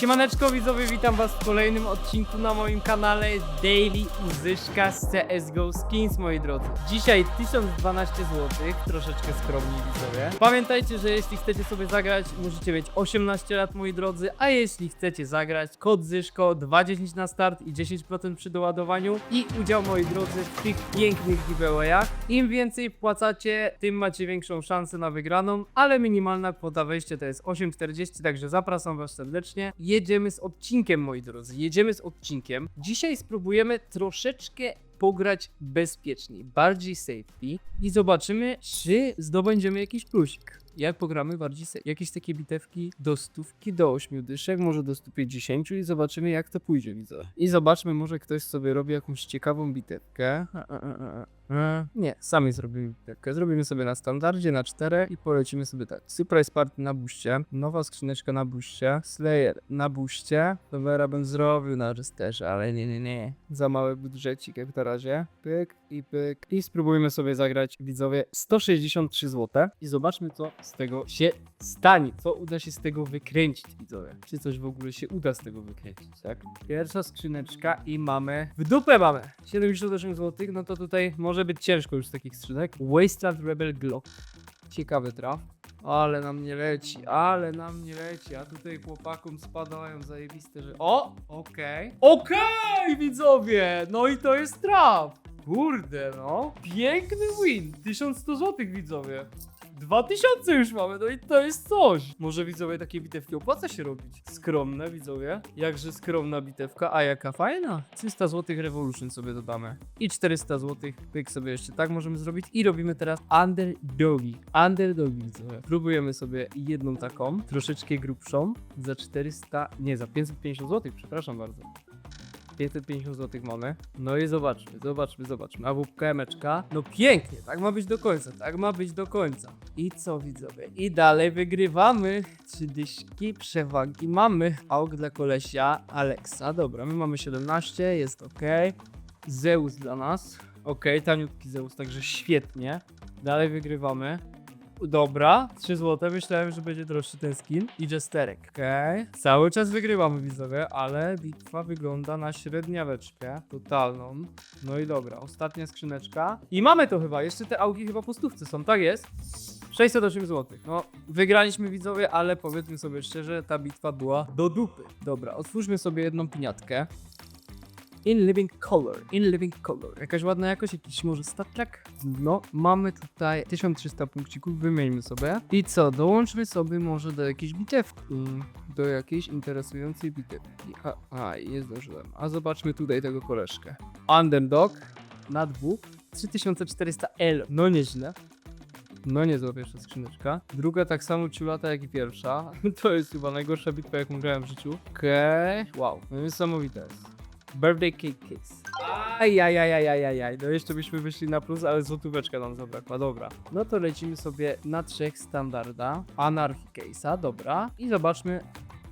Siemaneczko widzowie, witam was w kolejnym odcinku na moim kanale Daily Uzyszka z CSGO Skins, moi drodzy. Dzisiaj 1012 zł, troszeczkę skromniej widzowie. Pamiętajcie, że jeśli chcecie sobie zagrać, musicie mieć 18 lat, moi drodzy, a jeśli chcecie zagrać, kod Zyszko 2.10 na start i 10% przy doładowaniu i udział, moi drodzy, w tych pięknych giveawayach. Im więcej wpłacacie, tym macie większą szansę na wygraną, ale minimalna kwota wejścia to jest 8,40, także zapraszam was serdecznie. Jedziemy z odcinkiem, moi drodzy, jedziemy z odcinkiem. Dzisiaj spróbujemy troszeczkę pograć bezpieczniej, bardziej safety i zobaczymy, czy zdobędziemy jakiś plusik. Jak pogramy bardziej safe. Jakieś takie bitewki do stówki, do 8 dyszek, może do 150 i zobaczymy jak to pójdzie, widzę. I zobaczmy, może ktoś sobie robi jakąś ciekawą bitewkę. E, e, e, Nie, sami zrobimy. Zrobimy sobie na standardzie, na 4 i polecimy sobie tak. Surprise Party na buście, nowa skrzyneczka na buście, Slayer na buście, Dovera bym zrobił na Jesterze, ale nie, nie, nie. Za mały budżecik jak na razie. Pyk i pyk. I spróbujmy sobie zagrać, widzowie, 163 zł i zobaczmy, co z tego się stanie. Co uda się z tego wykręcić, widzowie. Czy coś w ogóle się uda z tego wykręcić, tak? Pierwsza skrzyneczka i mamy... W dupę mamy! 78 zł, no to tutaj może być ciężko już z takich skrzynek. Wasteland Rebel Glock. Ciekawy traf. Ale nam nie leci, ale nam nie leci, a tutaj chłopakom spadają zajebiste, że... O! Okej. Okej, widzowie! No i to jest traf! Kurde, no. Piękny win. 1100 zł, widzowie. 2000 już mamy, no i to jest coś. Może widzowie takie bitewki opłaca się robić. Skromne, widzowie. Jakże skromna bitewka, a jaka fajna. 300 zł Revolution sobie dodamy. I 400 zł pyk sobie jeszcze tak możemy zrobić. I robimy teraz Underdogi. Underdogi, widzowie. Próbujemy sobie jedną taką, troszeczkę grubszą, za 400, nie, za 550 zł, przepraszam bardzo. 550 zł mamy. No i zobaczmy, zobaczmy, zobaczmy. AWP meczka. No pięknie, tak ma być do końca, tak ma być do końca. I co widzowie? I dalej wygrywamy. Trzy dyszki przewagi mamy. Auk dla kolesia Alexa. Dobra, my mamy 17, jest ok. Zeus dla nas. Ok, taniutki Zeus, także świetnie. Dalej wygrywamy. Dobra, 3 złote. Myślałem, że będzie droższy ten skin. I Jesterek. Okej. Cały czas wygrywamy, widzowie, ale bitwa wygląda na średniaweczkę totalną. No i dobra, ostatnia skrzyneczka. I mamy to chyba. Jeszcze te augi chyba po stówce są, tak jest? 608 zł. No, wygraliśmy widzowie, ale powiedzmy sobie szczerze, ta bitwa była do dupy. Dobra, otwórzmy sobie jedną piniatkę. In Living Color, In Living Color. Jakaś ładna jakość, jakiś może statlak? No, mamy tutaj 1300 punkcików, wymieńmy sobie. I co, dołączmy sobie może do jakiejś bitewki. Do jakiejś interesującej bitewki. A, a nie zdążyłem. A zobaczmy tutaj tego koleżkę. Underdog na dwóch. 3400 L. No nieźle. No niezła pierwsza skrzyneczka. Druga tak samo ciulata jak i pierwsza. To jest chyba najgorsza bitwa jaką grałem w życiu. Okej. Wow. No niesamowite jest. Birthday cake case. Ajajajajajajaj. No jeszcze byśmy wyszli na plus, ale złotóweczka nam zabrakła. Dobra. No to lecimy sobie na trzech standarda. Anarchy case'a, dobra. I zobaczmy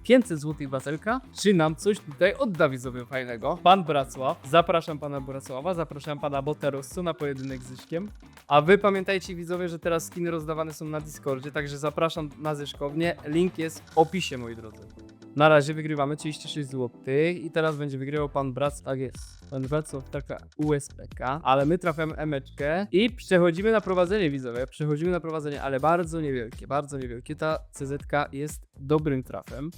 500 zł baselka, czy nam coś tutaj odda widzowie fajnego. Pan Bracław, zapraszam pana Bracława, zapraszam pana Boterosu na pojedynek z Zyszkiem. A wy pamiętajcie widzowie, że teraz skiny rozdawane są na Discordzie, także zapraszam na Zyszkownię. Link jest w opisie, moi drodzy. Na razie wygrywamy 36 zł i teraz będzie wygrywał pan Brac, tak jest. Pan Bracław taka USPK, ale my trafiamy emeczkę i przechodzimy na prowadzenie widzowie, przechodzimy na prowadzenie, ale bardzo niewielkie, bardzo niewielkie. Ta CZ jest dobrym trafem.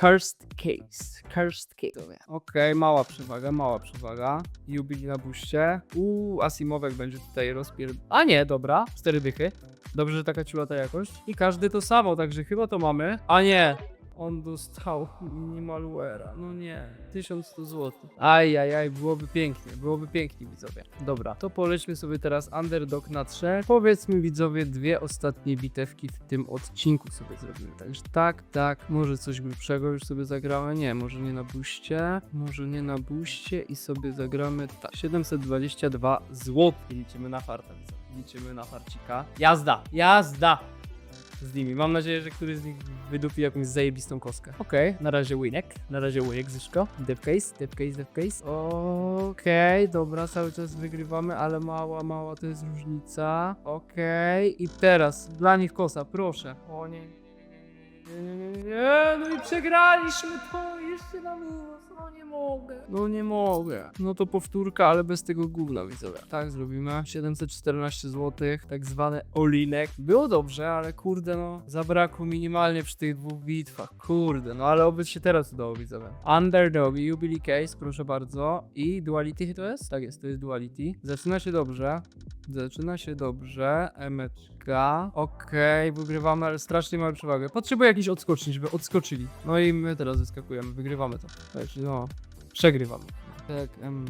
Cursed Case. Cursed Case. Okej, mała przewaga, mała przewaga. Jubi na buście. Uuu, Asimowek będzie tutaj rozpier... A nie, dobra. Cztery dychy. Dobrze, że taka ciulata jakość. I każdy to samo, także chyba to mamy. A nie! On dostał minimalware'a. No nie. 1100 zł. Ajajaj, byłoby pięknie, byłoby pięknie widzowie. Dobra, to polećmy sobie teraz underdog na 3. Powiedzmy widzowie dwie ostatnie bitewki w tym odcinku sobie zrobimy. Także tak, tak, może coś grubszego już sobie zagramy. Nie, może nie na buście, może nie na buście i sobie zagramy tak. 722 zł. I liczymy na farta widzowie. Liczymy na farcika. Jazda, jazda! Z nimi. Mam nadzieję, że któryś z nich wydupi jakąś zajebistą kostkę. Okej, na razie winek. Na razie winek, Zyszko. Devcase, devcase, devcase. Okej, dobra, cały czas wygrywamy, ale mała, mała to jest różnica. Okej, i teraz dla nich kosa, proszę. O nie. Nie, nie, nie, nie, no i przegraliśmy to, jeszcze na minus, no nie mogę. No nie mogę. No to powtórka, ale bez tego gówna widzowie. Tak zrobimy. 714 zł, tak zwany olinek. Było dobrze, ale kurde no, zabrakło minimalnie przy tych dwóch bitwach. Kurde, no ale oby się teraz udało widzowie. Underdog, Jubilee Case, proszę bardzo. I Duality to jest? Tak jest, to jest Duality. Zaczyna się dobrze. Zaczyna się dobrze. Emeczka. Okej, wygrywamy, ale strasznie mamy przewagę. Potrzebuję jakiś odskoczni, żeby odskoczyli. No i my teraz wyskakujemy, wygrywamy to. No, przegrywamy. Tak, em,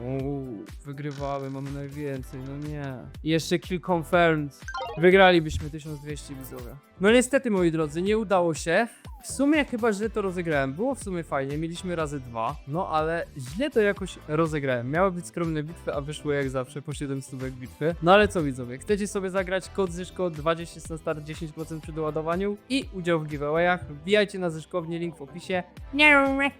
uuu, wygrywamy, mamy najwięcej, no nie. I jeszcze kill confirmed. Wygralibyśmy 1200 widzowie. No niestety, moi drodzy, nie udało się. W sumie chyba źle to rozegrałem. Było w sumie fajnie, mieliśmy razy dwa, no ale źle to jakoś rozegrałem. Miały być skromne bitwy, a wyszło jak zawsze po 7 stówek bitwy. No ale co widzowie, chcecie sobie zagrać kod Zyszko 20 na start 10% przy doładowaniu i udział w giveawayach? Wbijajcie na Zyszkownię, link w opisie. Nie.